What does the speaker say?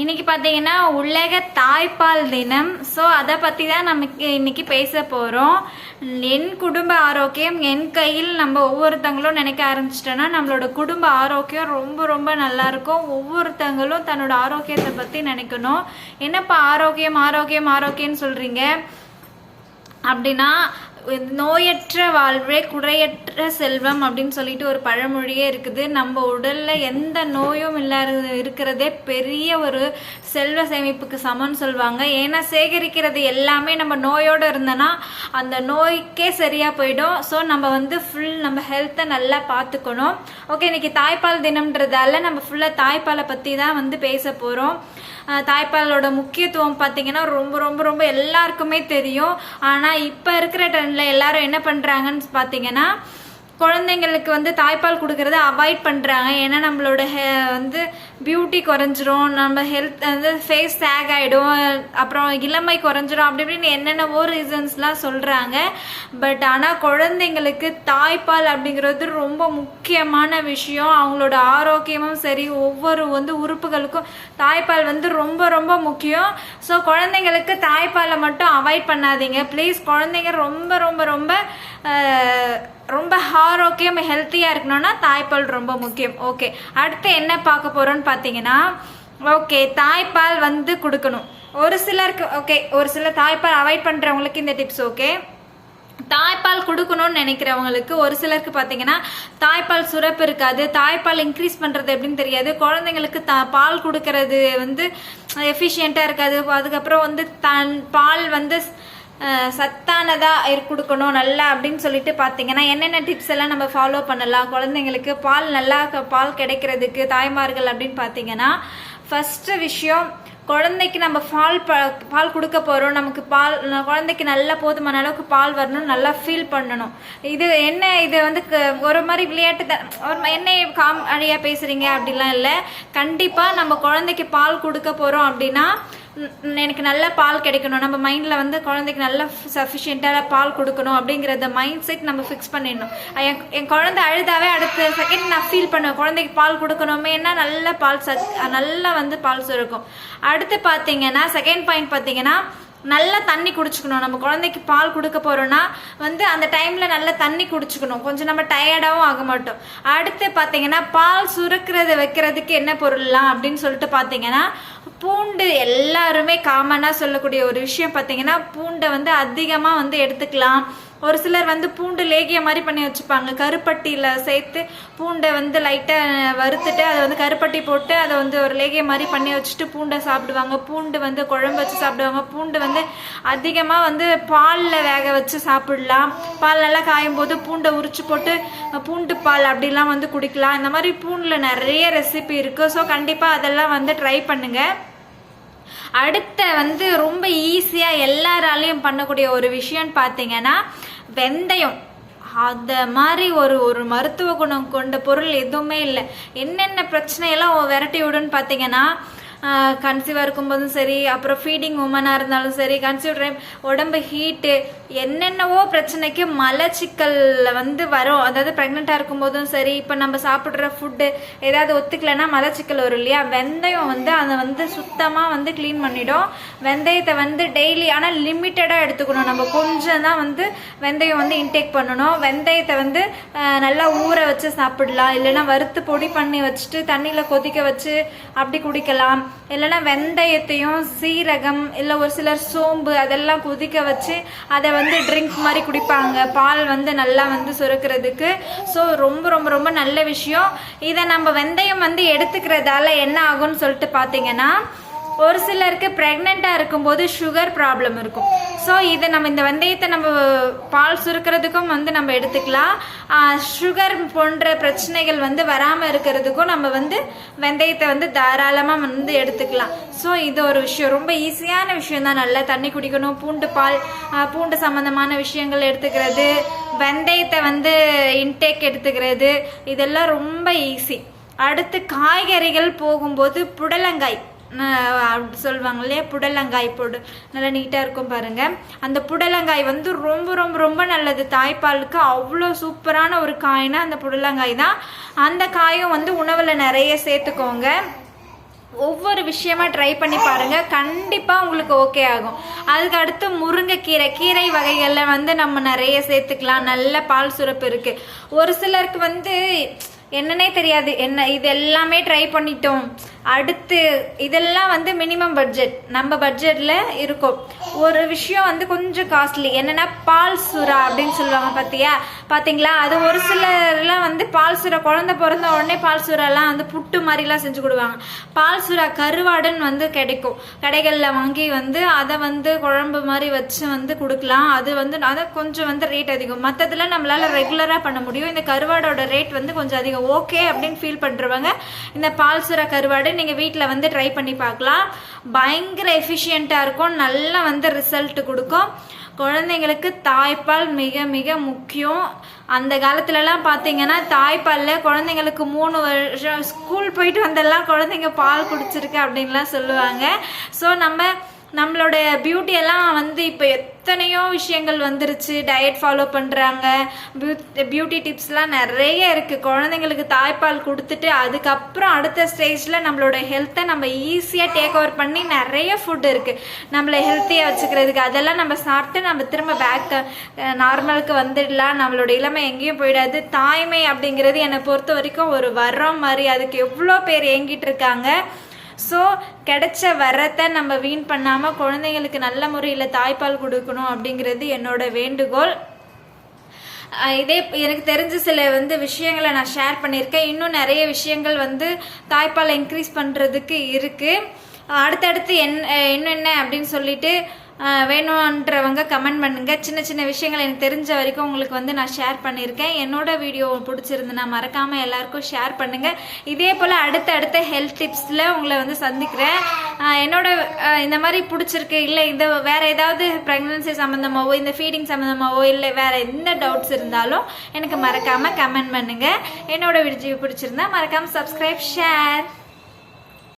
இன்னைக்கு பார்த்தீங்கன்னா உலக தாய்ப்பால் தினம். ஸோ அதை பற்றி தான் நமக்கு இன்னைக்கு பேச போகிறோம் என் குடும்ப ஆரோக்கியம் என் கையில் நம்ம ஒவ்வொருத்தங்களும் நினைக்க ஆரம்பிச்சிட்டோன்னா நம்மளோட குடும்ப ஆரோக்கியம் ரொம்ப ரொம்ப நல்லா இருக்கும். ஒவ்வொருத்தங்களும் தன்னோட ஆரோக்கியத்தை பற்றி நினைக்கணும். என்னப்பா ஆரோக்கியம் ஆரோக்கியம் ஆரோக்கியம்னு சொல்கிறீங்க அப்படின்னா நோயற்ற வாழ்வே குறையற்ற செல்வம் அப்படின்னு சொல்லிட்டு ஒரு பழமொழியே இருக்குது. நம்ம உடல்ல எந்த நோயும் இல்லாத இருக்கிறதே பெரிய ஒரு செல்வ சேமிப்புக்கு சமம்னு சொல்லுவாங்க ஏன்னா சேகரிக்கிறது எல்லாமே நம்ம நோயோடு இருந்தோன்னா அந்த நோய்க்கே சரியா போயிடும். ஸோ நம்ம வந்து ஃபுல் நம்ம ஹெல்த்தை நல்லா பார்த்துக்கணும். ஓகே இன்னைக்கு தாய்ப்பால் தினம்ன்றதால நம்ம ஃபுல்லாக தாய்ப்பாலை பற்றி தான் வந்து பேச போகிறோம் தாய்ப்பாலோட முக்கியத்துவம் பார்த்தீங்கன்னா ரொம்ப ரொம்ப ரொம்ப எல்லாருக்குமே தெரியும். ஆனால் இப்போ இருக்கிற ட்ரெண்டில் எல்லாரும் என்ன பண்ணுறாங்கன்னு பார்த்தீங்கன்னா குழந்தைங்களுக்கு வந்து தாய்ப்பால் கொடுக்கறத அவாய்ட் பண்ணுறாங்க ஏன்னா நம்மளோட ஹெ வந்து பியூட்டி குறைஞ்சிரும். நம்ம ஹெல்த் வந்து ஃபேஸ் சேக் ஆகிடும் அப்புறம் இளமை குறைஞ்சிரும். அப்படி இப்படின்னு என்னென்னவோ ரீசன்ஸ்லாம் சொல்கிறாங்க பட் ஆனால் குழந்தைங்களுக்கு தாய்ப்பால் அப்படிங்கிறது ரொம்ப முக்கியமான விஷயம். அவங்களோட ஆரோக்கியமும் சரி ஒவ்வொரு வந்து உறுப்புகளுக்கும் தாய்ப்பால் வந்து ரொம்ப ரொம்ப முக்கியம். ஸோ குழந்தைங்களுக்கு தாய்ப்பாலை மட்டும் அவாய்ட் பண்ணாதீங்க. ப்ளீஸ் குழந்தைங்க ரொம்ப ரொம்ப ரொம்ப ரொம்ப ஆரோக்கியம் ஹெல்த்தியாக இருக்கணும்னா தாய்ப்பால் ரொம்ப முக்கியம். ஓகே அடுத்து என்ன பார்க்க போகிறோன்னு பார்த்தீங்கன்னா ஓகே தாய்ப்பால் வந்து கொடுக்கணும். ஒரு சிலருக்கு ஓகே ஒரு சிலர் தாய்ப்பால் அவாய்ட் பண்ணுறவங்களுக்கு இந்த டிப்ஸ் ஓகே தாய்ப்பால் கொடுக்கணும்னு நினைக்கிறவங்களுக்கு ஒரு சிலருக்கு பார்த்தீங்கன்னா தாய்ப்பால் சுரப்பு இருக்காது தாய்ப்பால் இன்க்ரீஸ் பண்ணுறது எப்படின்னு தெரியாது. குழந்தைங்களுக்கு தா பால் கொடுக்கறது வந்து எஃபிஷியண்ட்டாக இருக்காது. அதுக்கப்புறம் வந்து தன் பால் வந்து சத்தானதாக சத்தானதா இரு- கொடுக்கணும் நல்லா அப்படின்னு சொல்லிட்டு பார்த்தீங்கன்னா என்னென்ன டிப்ஸ் எல்லாம் நம்ம ஃபாலோ பண்ணலாம்? குழந்தைங்களுக்கு பால் நல்லா க- பால் கிடைக்கிறதுக்கு தாய்மார்கள் அப்படின்னு பார்த்தீங்கன்னா ஃபஸ்ட்டு விஷயம் குழந்தைக்கு நம்ம பால் ப பால் கொடுக்க போகிறோம் நமக்கு பால் குழந்தைக்கு நல்லா போதுமான அளவுக்கு பால் வரணும் நல்லா ஃபீல் பண்ணணும். இது என்ன இது வந்து க- ஒரு மாதிரி விளையாட்டு த- ஒரு என்ன காம் அழியாக பேசுகிறீங்க அப்படிலாம் இல்லை. கண்டிப்பாக நம்ம குழந்தைக்கு பால் கொடுக்க போகிறோம் அப்படின்னா எனக்கு நல்ல பால் கிடைக்கணும். நம்ம மைண்டில் வந்து குழந்தைக்கு நல்ல சஃபிஷியண்ட்டாக பால் கொடுக்கணும் அப்படிங்கிறத மைண்ட் செட் நம்ம ஃபிக்ஸ் பண்ணிடணும். என் என் குழந்தை அழுதாவே அடுத்த செகண்ட் நான் ஃபீல் பண்ணுவேன். குழந்தைக்கு பால் கொடுக்கணுமே என்ன நல்ல பால் சத் நல்லா வந்து பால் சுருக்கும். அடுத்து பார்த்தீங்கன்னா செகண்ட் பாயிண்ட் பார்த்தீங்கன்னா நல்லா தண்ணி குடிச்சுக்கணும். நம்ம குழந்தைக்கு பால் கொடுக்க போறோம்னா வந்து அந்த டைம்ல நல்லா தண்ணி குடிச்சுக்கணும். கொஞ்சம் நம்ம டயர்டாகவும் ஆக மாட்டோம். அடுத்து பார்த்தீங்கன்னா பால் சுரக்கிறது வைக்கிறதுக்கு என்ன பொருள்லாம் அப்படின்னு சொல்லிட்டு பார்த்தீங்கன்னா பூண்டு எல்லாருமே காமனாக சொல்லக்கூடிய ஒரு விஷயம் பார்த்தீங்கன்னா பூண்டை வந்து அதிகமாக வந்து எடுத்துக்கலாம். ஒரு சிலர் வந்து பூண்டு லேகிய மாதிரி பண்ணி வச்சுப்பாங்க. கருப்பட்டியில் சேர்த்து பூண்டை வந்து லைட்டாக வறுத்துட்டு அதை வந்து கருப்பட்டி போட்டு அதை வந்து ஒரு லேகிய மாதிரி பண்ணி வச்சுட்டு பூண்டை சாப்பிடுவாங்க. பூண்டு வந்து குழம்பு வச்சு சாப்பிடுவாங்க. பூண்டு வந்து அதிகமாக வந்து பாலில் வேக வச்சு சாப்பிடலாம். பால் நல்லா காயும் போது பூண்டை உரிச்சு போட்டு பூண்டு பால் அப்படிலாம் வந்து குடிக்கலாம். இந்த மாதிரி பூண்டில் நிறைய ரெசிபி இருக்குது ஸோ கண்டிப்பாக அதெல்லாம் வந்து ட்ரை பண்ணுங்கள் அடுத்த வந்து ரொம்ப ஈஸியாக எல்லாராலையும் பண்ணக்கூடிய ஒரு விஷயம்னு பார்த்தீங்கன்னா வெந்தயம். அந்த மாதிரி ஒரு ஒரு மருத்துவ குணம் கொண்ட பொருள் எதுவுமே இல்லை. என்னென்ன பிரச்சனையெல்லாம் விரட்டி விடுன்னு பார்த்தீங்கன்னா கன்சீவாக இருக்கும்போதும் சரி அப்புறம் ஃபீடிங் உமனாக இருந்தாலும் சரி கன்சீவ் டைம் உடம்பு ஹீட்டு என்னென்னவோ பிரச்சனைக்கு மலச்சிக்கலில் வந்து வரும். அதாவது ப்ரெக்னெண்ட்டாக இருக்கும்போதும் சரி இப்போ நம்ம சாப்பிட்ற ஃபுட்டு ஏதாவது ஒத்துக்கலைன்னா மலச்சிக்கல் வரும் இல்லையா? வெந்தயம் வந்து அதை வந்து சுத்தமாக வந்து க்ளீன் பண்ணிடும். வெந்தயத்தை வந்து டெய்லி ஆனால் லிமிட்டடாக எடுத்துக்கணும். நம்ம கொஞ்சம் தான் வந்து வெந்தயம் வந்து இன்டேக் பண்ணணும். வெந்தயத்தை வந்து நல்லா ஊற வச்சு சாப்பிடலாம். இல்லைன்னா வறுத்து பொடி பண்ணி வச்சுட்டு தண்ணியில் கொதிக்க வச்சு அப்படி குடிக்கலாம். இல்லைன்னா வெந்தயத்தையும் சீரகம் இல்லை ஒரு சிலர் சோம்பு அதெல்லாம் கொதிக்க வச்சு அதை வந்து ட்ரிங்க் மாதிரி குடிப்பாங்க. பால் வந்து நல்லா வந்து சுரக்கிறதுக்கு. ஸோ ரொம்ப ரொம்ப ரொம்ப நல்ல விஷயம். இதை நம்ம வெந்தயம் வந்து எடுத்துக்கிறதால என்ன ஆகும்னு சொல்லிட்டு பார்த்தீங்கன்னா ஒரு சிலருக்கு ப்ரெக்னெண்ட்டாக இருக்கும்போது சுகர் ப்ராப்ளம் இருக்கும். ஸோ இதை நம்ம இந்த வெந்தயத்தை நம்ம பால் சுருக்கிறதுக்கும் வந்து நம்ம எடுத்துக்கலாம். சுகர் போன்ற பிரச்சனைகள் வந்து வராமல் இருக்கிறதுக்கும் நம்ம வந்து வெந்தயத்தை வந்து தாராளமாக வந்து எடுத்துக்கலாம். ஸோ இது ஒரு விஷயம். ரொம்ப ஈஸியான விஷயம் தான் நல்லா தண்ணி குடிக்கணும் பூண்டு பால் பூண்டு சம்மந்தமான விஷயங்கள் எடுத்துக்கிறது வெந்தயத்தை வந்து இன்டேக் எடுத்துக்கிறது இதெல்லாம் ரொம்ப ஈஸி அடுத்து காய்கறிகள் போகும்போது புடலங்காய். சொல்லுவாங்க இல்லையா புடலங்காய் போடு. நல்லா நீட்டாக இருக்கும் பாருங்கள் அந்த புடலங்காய் வந்து ரொம்ப ரொம்ப ரொம்ப நல்லது. தாய்ப்பாலுக்கு அவ்வளோ சூப்பரான ஒரு காய்னா அந்த புடலங்காய் தான். அந்த காயும் வந்து உணவில் நிறைய சேர்த்துக்கோங்க. ஒவ்வொரு விஷயமா ட்ரை பண்ணி பாருங்க. கண்டிப்பா உங்களுக்கு ஓகே ஆகும். அதுக்கு அடுத்து முருங்கைக்கீரை. கீரை வகைகள்ல வந்து நம்ம நிறைய சேர்த்துக்கலாம். நல்ல பால் சுரப்பு இருக்கு. ஒரு சிலருக்கு வந்து என்னன்னே தெரியாது. என்ன இது எல்லாமே ட்ரை பண்ணிட்டோம். அடுத்து இதெல்லாம் வந்து மினிமம் பட்ஜெட் நம்ம பட்ஜெட்டில் இருக்கும். ஒரு விஷயம் வந்து கொஞ்சம் காஸ்ட்லி என்னன்னா பால் சுறா அப்படின்னு சொல்லுவாங்க பார்த்தியா பார்த்தீங்களா அது ஒரு சிலர்லாம் வந்து பால் சுறா குழந்தை பிறந்த உடனே பால் சுறாலாம் வந்து புட்டு மாதிரிலாம் செஞ்சு கொடுவாங்க பால் சுறா கருவாடுன்னு வந்து கிடைக்கும். கடைகளில் வாங்கி வந்து அதை வந்து குழம்பு மாதிரி வச்சு வந்து கொடுக்கலாம். அது வந்து அதை கொஞ்சம் வந்து ரேட் அதிகம். மற்றதெல்லாம் நம்மளால் ரெகுலராக பண்ண முடியும். இந்த கருவாடோட ரேட் வந்து கொஞ்சம் அதிகம். ஓகே அப்படின்னு ஃபீல் பண்ணுறவங்க இந்த பால் சுறா கருவாடு நீங்கள் வீட்டில் வந்து ட்ரை பண்ணி பார்க்கலாம். பயங்கர எஃபிஷியண்ட்டாக இருக்கும். நல்லா வந்து ரிசல்ட் கொடுக்கும். குழந்தைங்களுக்கு தாய்ப்பால் மிக மிக முக்கியம். அந்த காலத்துலலாம் பார்த்தீங்கன்னா தாய்ப்பாலில் குழந்தைங்களுக்கு மூணு வருஷம் ஸ்கூல் போயிட்டு வந்தெல்லாம் குழந்தைங்க பால் குடிச்சிருக்கு அப்படின்லாம் சொல்லுவாங்க. ஸோ நம்ம நம்மளோட பியூட்டி எல்லாம் வந்து இப்போ எத்தனையோ விஷயங்கள் வந்துருச்சு. டயட் ஃபாலோ பண்ணுறாங்க பியூட்டி டிப்ஸ்லாம் நிறைய இருக்குது குழந்தைங்களுக்கு தாய்ப்பால் கொடுத்துட்டு அதுக்கப்புறம் அடுத்த ஸ்டேஜில் நம்மளோட ஹெல்த்தை நம்ம ஈஸியாக டேக் ஓவர் பண்ணி நிறைய ஃபுட் இருக்குது நம்மளை ஹெல்த்தியாக வச்சுக்கிறதுக்கு அதெல்லாம் நம்ம சாப்பிட்டு நம்ம திரும்ப பேக் நார்மலுக்கு வந்துடலாம். நம்மளோட இளமை எங்கேயும் போயிடாது. தாய்மை அப்படிங்கிறது என்னை பொறுத்த வரைக்கும் ஒரு வரம் மாதிரி. அதுக்கு எவ்வளோ பேர் ஏங்கிட்டு இருக்காங்க. ஸோ கிடைச்ச வரத்தை நம்ம வீண் பண்ணாமல் குழந்தைங்களுக்கு நல்ல முறையில் தாய்ப்பால் கொடுக்கணும் அப்படிங்கிறது என்னோட வேண்டுகோள். இதே எனக்கு தெரிஞ்ச சில வந்து விஷயங்களை நான் ஷேர் பண்ணியிருக்கேன். இன்னும் நிறைய விஷயங்கள் வந்து தாய்ப்பால் இன்க்ரீஸ் பண்ணுறதுக்கு இருக்குது அடுத்தடுத்து என் என்னென்ன அப்படின்னு சொல்லிட்டு வேணுன்றவங்க கமெண்ட் பண்ணுங்கள் சின்ன சின்ன விஷயங்கள் எனக்கு தெரிஞ்ச வரைக்கும் உங்களுக்கு வந்து நான் ஷேர் பண்ணியிருக்கேன். என்னோட வீடியோ பிடிச்சிருந்துன்னா மறக்காமல் எல்லாருக்கும் ஷேர் பண்ணுங்கள் இதே போல் அடுத்த அடுத்த ஹெல்த் டிப்ஸில் உங்களை வந்து சந்திக்கிறேன். என்னோட இந்த மாதிரி பிடிச்சிருக்கு இல்லை இந்த வேறு ஏதாவது ப்ரெக்னன்சி சம்மந்தமாவோ இந்த ஃபீடிங் சம்மந்தமாவோ இல்லை வேறு எந்த டவுட்ஸ் இருந்தாலும் எனக்கு மறக்காமல் கமெண்ட் பண்ணுங்கள் என்னோட வீடியோ பிடிச்சிருந்தா மறக்காமல் சப்ஸ்கிரைப் ஷேர்